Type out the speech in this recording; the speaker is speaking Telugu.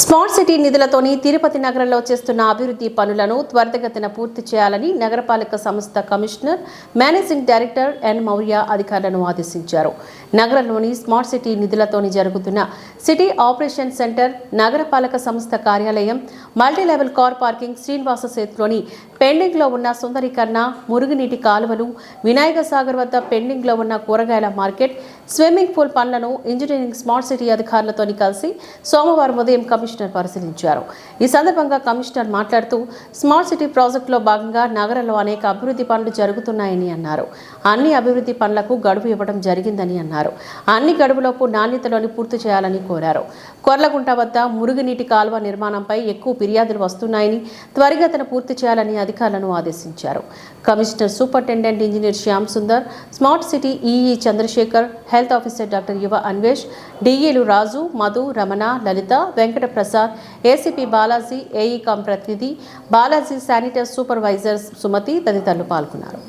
స్మార్ట్ సిటీ నిధులతోని తిరుపతి నగరంలో చేస్తున్న అభివృద్ధి పనులను త్వరితగతిన పూర్తి చేయాలని నగరపాలక సంస్థ commissioner managing director N Maurya అధికారులను ఆదేశించారు. నగరంలోని స్మార్ట్ సిటీ నిధులతోని జరుగుతున్న సిటీ ఆపరేషన్ సెంటర్ నగరపాలక సంస్థ కార్యాలయం multi level car parking Srinivasa సేతులోని పెండింగ్లో ఉన్న సుందరీకరణ మురుగునీటి కాలువలు వినాయక సాగర్ వద్ద పెండింగ్లో ఉన్న కూరగాయల మార్కెట్ స్విమ్మింగ్ పూల్ పనులను ఇంజనీరింగ్ స్మార్ట్ సిటీ అధికారులతోని కలిసి సోమవారం ఉదయం కమిషనర్ పరిశీలించారు. ఈ సందర్భంగా కమిషనర్ మాట్లాడుతూ స్మార్ట్ సిటీ ప్రాజెక్టులో భాగంగా నగరంలో అనేక అభివృద్ధి పనులు జరుగుతున్నాయని అన్నారు. అన్ని అభివృద్ధి పనులకు గడువు ఇవ్వడం జరిగిందని అన్నారు. అన్ని గడువులోపు నాణ్యతలోని పూర్తి చేయాలని కోరారు. కొర్లగుంట వద్ద మురుగునీటి కాలువ నిర్మాణంపై ఎక్కువ ఫిర్యాదులు వస్తున్నాయని త్వరిగతిన పూర్తి చేయాలని అధికారులను ఆదేశించారు. Commissioner superintendent engineer Shyam Sundar smart city EE Chandrashekar health officer doctor Yuva Anvesh డిఈలు Raju Madhu Ramana Lalitha Venkata Prasad ACP Balaji AE కాం ప్రతినిధి బాలాజీ శానిటర్ సూపర్వైజర్ సుమతి తదితరులు పాల్గొన్నారు.